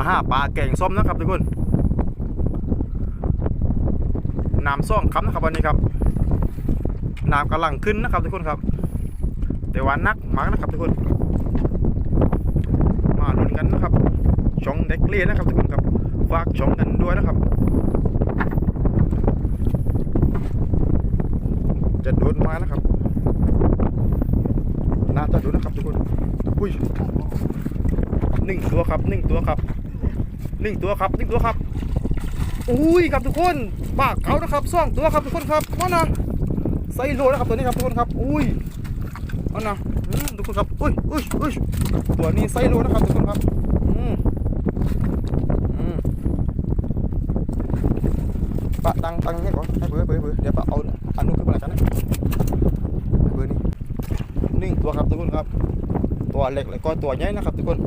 มาห้าปลาแกงส้มนะครับทุกคนน้ำซ่องคำนะครับวันนี้ครับน้ำกำลังขึ้นนะครับทุกคนครับ แต่ว่านักมากนะครับทุกคน มาลุ้นกันนะครับช่องเด็กเล่นนะครับทุกคนครับฝากช่องกันด้วยนะครับ จะโดนมานะครับน่าจะโดนนะครับทุกคนอุ้ยหนึ่งตัวครับหนึ่งตัวครับ หนึ่งตัวครับหนึ่งตัวครับอุ้ยครับทุกคนปากเขานะครับสองตัวครับทุกคนครับมานะไซโลนะครับตัวนี้ครับทุกคนครับอุ้ยมานะทุกคนครับอุ้ยอุ้ยอุ้ยตัวนี้ไซโลนะครับทุกคนครับอืมอืมปะตังตังให้ก่อนให้เบอร์เบอร์เบอร์เดี๋ยวปะเอาอันนู้นขึ้นมาแล้วกันนะเบอร์นี้หนึ่งตัวครับทุกคนครับ ตัวเล็กแล้วก็ตัวใหญ่นะครับทุกคน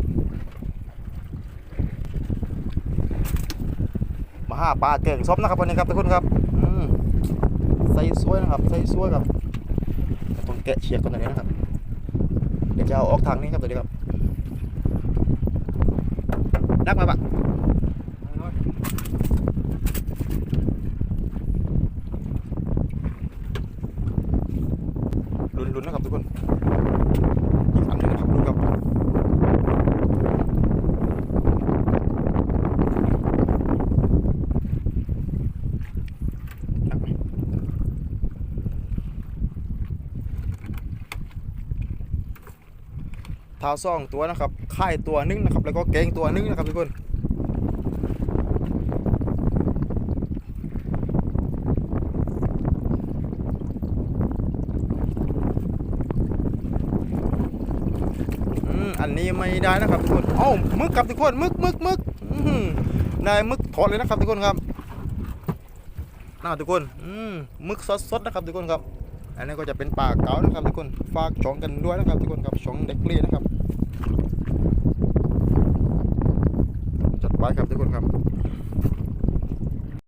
มาหาปลาเก่งซบนะครับวันนี้ครับทุกคนครับใส่สวยนะครับใส่สวยครับต้องแกะเชียกก่อนตอนนี้นะครับ เดี๋ยวจะเอาออกทางนี้ครับตัวนี้ครับดักมาปะลุ้นๆนะครับทุกคนอีกอันหนึงนะครับลุ้นครับดักไหมเท้าซ่องตัวนะครับค่ายตัวหนึงนะครับ แล้วก็เกงตัวหนึงนะครับทุกคนอืมอันนี้ไม่ได้นะครับทุกคนเอ้ามึกครับทุกคน มึกมึกมึกอื้อหือได้มึกถอดเลยนะครับทุกคนครับน่าทุกคน อืมมึกสดสดๆนะครับทุกคนครับ อันนี้ก็จะเป็นปลาเก๋านะครับทุกคนฝากช่องกันด้วยนะครับทุกคนครับช่องเด็กเลียนะครับจัดไปครับทุกคนครับ